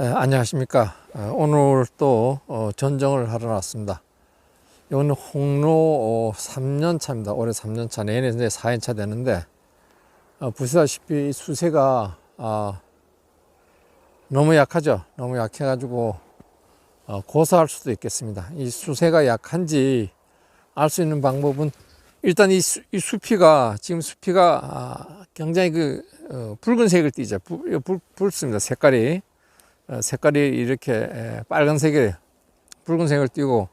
에, 안녕하십니까. 어, 오늘 또 어, 전정을 하러 왔습니다. 이거는 홍로 어, 3년 차입니다. 올해 3년 차, 내년에 이제 4년 차 되는데 어, 보시다시피 이 수세가 아, 너무 약하죠. 너무 약해 가지고 어, 고사할 수도 있겠습니다. 이 수세가 약한지 알 수 있는 방법은 일단 이, 수, 이 수피가 지금 수피가 아, 굉장히 그 어, 붉은색을 띠죠. 붉습니다. 색깔이 어, 색깔이 이렇게 에, 빨간색에 붉은색을 띠고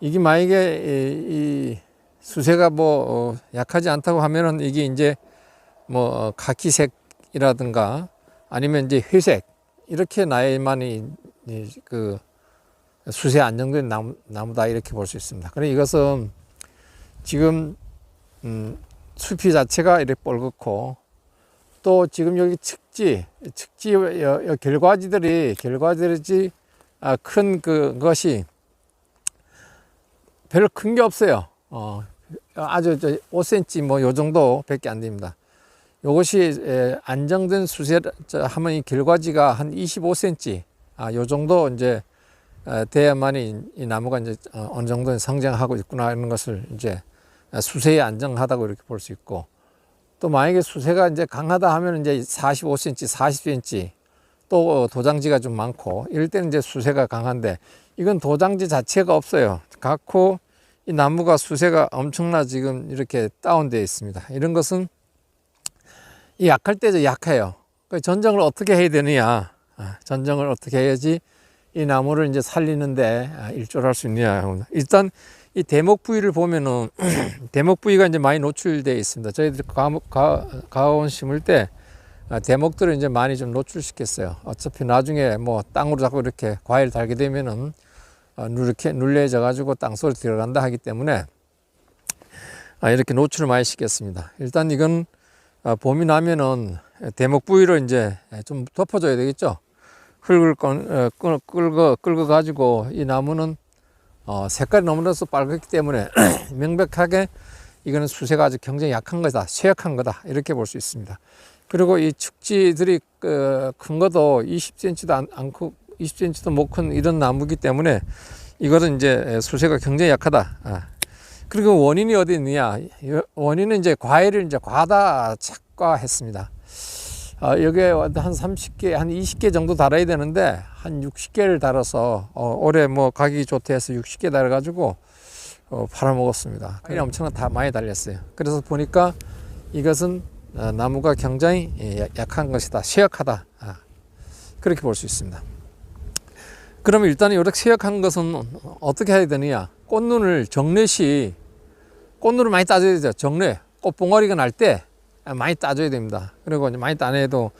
이게 만약에 이, 이 수세가 뭐 어, 약하지 않다고 하면은 이게 이제 뭐 어, 카키색이라든가 아니면 이제 회색 이렇게 나야만이 이, 그 수세 안정된 나무, 나무다 이렇게 볼 수 있습니다. 그래 이것은 지금 음, 수피 자체가 이렇게 뻘겋고 또 지금 여기 측지, 측지 결과지들이 결과지들이 아, 큰 그 것이 별로 큰 게 없어요. 어, 아주 저 5cm 뭐 요 정도밖에 안 됩니다. 요것이 에, 안정된 수세 하면 이 결과지가 한 25cm 아, 요 정도 이제 어, 돼야만이 이 나무가 이제 어, 어느 정도 성장하고 있구나 하는 것을 이제 수세에 안정하다고 이렇게 볼 수 있고 또 만약에 수세가 이제 강하다 하면 이제 45cm, 40cm 또 도장지가 좀 많고 이럴 때는 이제 수세가 강한데 이건 도장지 자체가 없어요. 갖고 이 나무가 수세가 엄청나 지금 이렇게 다운되어 있습니다. 이런 것은 이 약할 때도 약해요. 그 전정을 어떻게 해야 되느냐? 아, 전정을 어떻게 해야지 이 나무를 이제 살리는데 아, 일조할 수 있느냐? 일단 이 대목 부위를 보면은 대목 부위가 이제 많이 노출되어 있습니다. 저희들이 가, 가, 가온 심을 때 아, 대목들을 이제 많이 좀 노출시켰어요. 어차피 나중에 뭐 땅으로 자꾸 이렇게 과일 달게 되면은 어, 이렇게 눌려져 가지고 땅속에 들어간다 하기 때문에 아, 이렇게 노출을 많이 시켰습니다. 일단 이건 어, 봄이 나면은 대목 부위로 이제 좀 덮어줘야 되겠죠. 흙을 끈, 어, 끌고 끌고 가지고 이 나무는 어, 색깔이 너무나도 빨갛기 때문에 명백하게 이거는 수세가 아주 굉장히 약한 거다, 쇠약한 거다 이렇게 볼 수 있습니다. 그리고 이 축지들이 그, 큰 것도 20cm도 안, 않고 20cm도 못 큰 이런 나무기 때문에 이거는 이제 수세가 굉장히 약하다. 아. 그리고 원인이 어디 있느냐? 원인은 이제 과일을 이제 과다 착과했습니다. 어, 여기에 한 30개, 한 20개 정도 달아야 되는데, 한 60개를 달아서, 어, 올해 뭐 가격이 좋다 해서 60개 달아가지고, 어, 팔아먹었습니다. 그냥 엄청나 다 많이 달렸어요. 그래서 보니까 이것은 어, 나무가 굉장히 예, 약한 것이다. 쇠약하다. 아, 그렇게 볼 수 있습니다. 그러면 일단 이렇게 쇠약한 것은 어떻게 해야 되느냐? 꽃눈을 정례시, 꽃눈을 많이 따줘야 되죠. 정례. 꽃봉오리가 날 때, 많이 따줘야 됩니다. 그리고 많이 따내도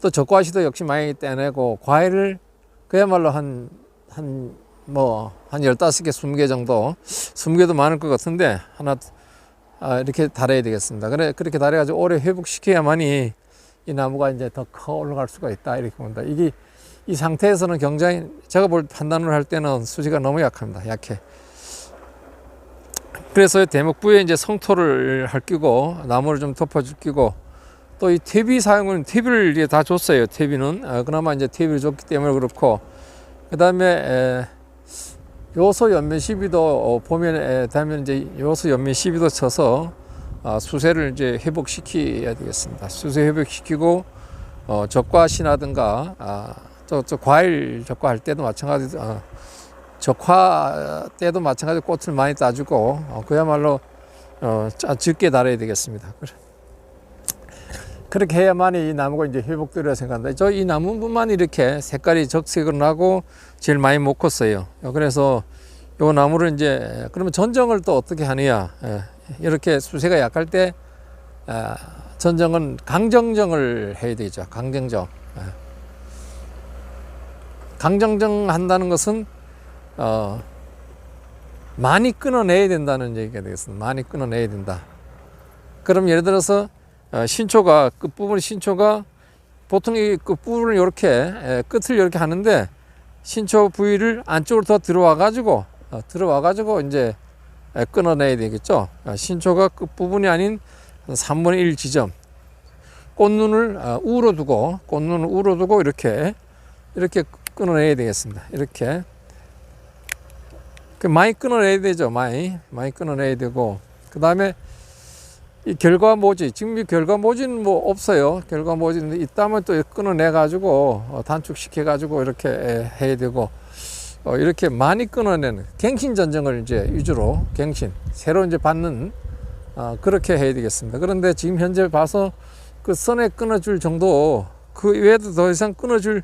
또 적과시도 역시 많이 따내고 과일을 그야말로 한, 한, 뭐, 한 15개, 20개 정도, 20개도 많을 것 같은데 하나, 아, 이렇게 달아야 되겠습니다. 그래, 그렇게 달아가지고 오래 회복시켜야만이 이 나무가 이제 더 커 올라갈 수가 있다. 이렇게 봅니다. 이게 이 상태에서는 굉장히 제가 볼 판단을 할 때는 수지가 너무 약합니다. 약해. 그래서 대목부에 이제 성토를 할 끼고 나무를 좀 덮어줄 끼고 또 이 퇴비 사용은 퇴비를 이제 다 줬어요. 퇴비는 아, 그나마 이제 퇴비를 줬기 때문에 그렇고 그 다음에 요소 연면 시비도 어, 보면 에, 다면 이제 요소 연면 시비도 쳐서 아, 수세를 이제 회복시켜야 되겠습니다. 수세 회복시키고 어, 적과시라든가 아, 또, 또 과일 적과할 때도 마찬가지 어, 적화 때도 마찬가지로 꽃을 많이 따주고 어, 그야말로 어, 적게 달아야 되겠습니다. 그렇게 해야만이 이 나무가 이제 회복되리라 생각합니다. 저 이 나무뿐만 이렇게 색깔이 적색으로 나고 제일 많이 못 컸어요. 그래서 요 나무를 이제 그러면 전정을 또 어떻게 하느냐? 예, 이렇게 수세가 약할 때 아, 전정은 강정정을 해야 되죠. 강정정. 예. 강정정 한다는 것은 어, 많이 끊어내야 된다는 얘기가 되겠습니다. 많이 끊어내야 된다. 그럼 예를 들어서 어, 신초가 끝부분 신초가 보통 이 끝부분을 이렇게 끝을 이렇게 하는데 신초 부위를 안쪽으로 더 들어와 가지고 어, 들어와 가지고 이제 끊어내야 되겠죠. 어, 신초가 끝부분이 아닌 3분의 1 지점 꽃눈을 우로 두고 꽃눈을 우로 두고 이렇게 이렇게 끊어내야 되겠습니다. 이렇게 그 많이 끊어내야 되죠. 많이 많이 끊어내야 되고 그 다음에 이 결과 모지 지금 이 결과 모지는 뭐 없어요. 결과 모지는 있다면 또 끊어내 가지고 어, 단축시켜 가지고 이렇게 에, 해야 되고 어, 이렇게 많이 끊어내는 갱신 전쟁을 이제 위주로 갱신 새로 이제 받는 어, 그렇게 해야 되겠습니다. 그런데 지금 현재 봐서 그 선에 끊어줄 정도 그 외에도 더 이상 끊어줄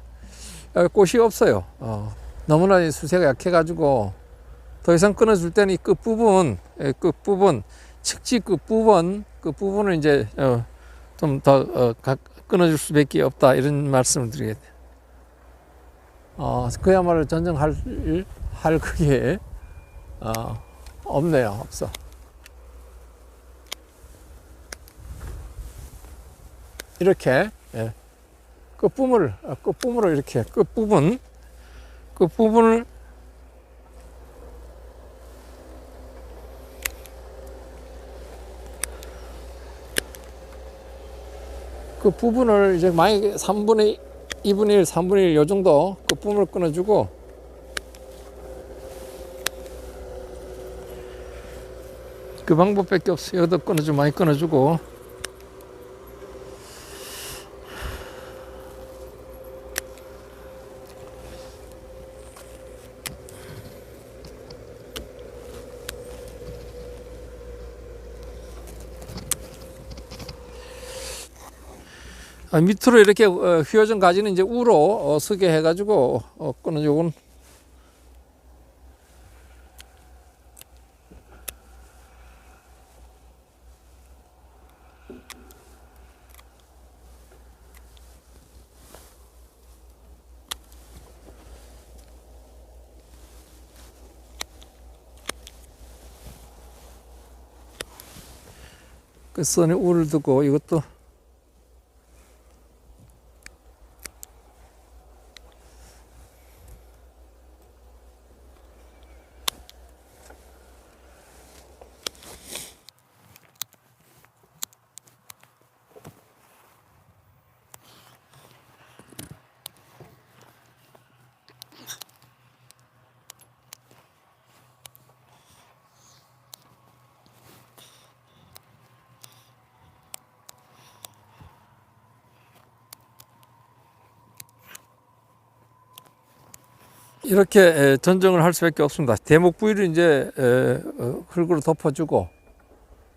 어, 곳이 없어요. 어, 너무나 이 수세가 약해가지고 더 이상 끊어줄 때는 이 끝부분, 예, 끝부분, 측지 끝부분, 그 부분을 이제 어, 좀더 어, 각- 끊어줄 수밖에 없다 이런 말씀을 드리겠네요. 어, 그야말로 전쟁할 할 그게 어, 없네요, 없어. 이렇게 예. 끝부분을 아, 끝부분을 이렇게 끝부분 끝부분을 그 부분을 이제 만약에 3분의 2분의 1, 3분의 1 요 정도 끝부분을 끊어주고 그 방법밖에 없어요. 여기도 끊어주고 많이 끊어주고 밑으로 이렇게 어, 휘어진 가지는 이제 우로 어, 서게 해가지고 어, 끊어주고 그 선에 우를 두고 이것도 이렇게 에, 전정을 할 수밖에 없습니다. 대목 부위를 이제 에, 어, 흙으로 덮어주고,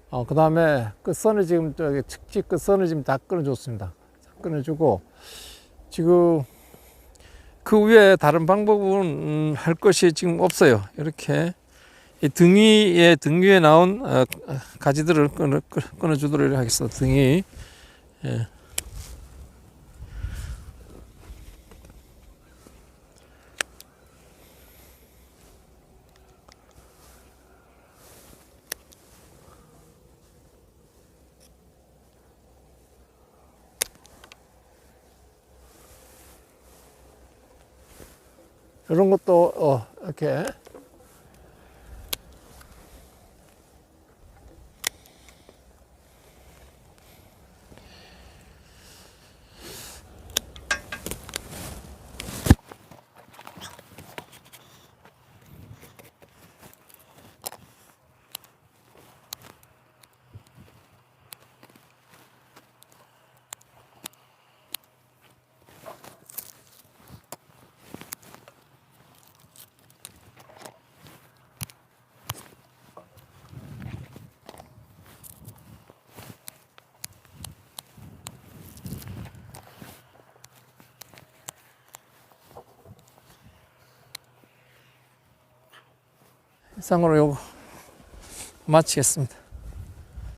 어, 그 다음에 끝선을 지금 저기 측지 끝선을 지금 다 끊어줬습니다. 다 끊어주고 지금 그 위에 다른 방법은 음, 할 것이 지금 없어요. 이렇게 이 등위에 등 위에 나온 어, 가지들을 끊어 끊어주도록 하겠습니다. 등위. 예. 이런 것도 어, 이렇게 이상으로 요거 마치겠습니다.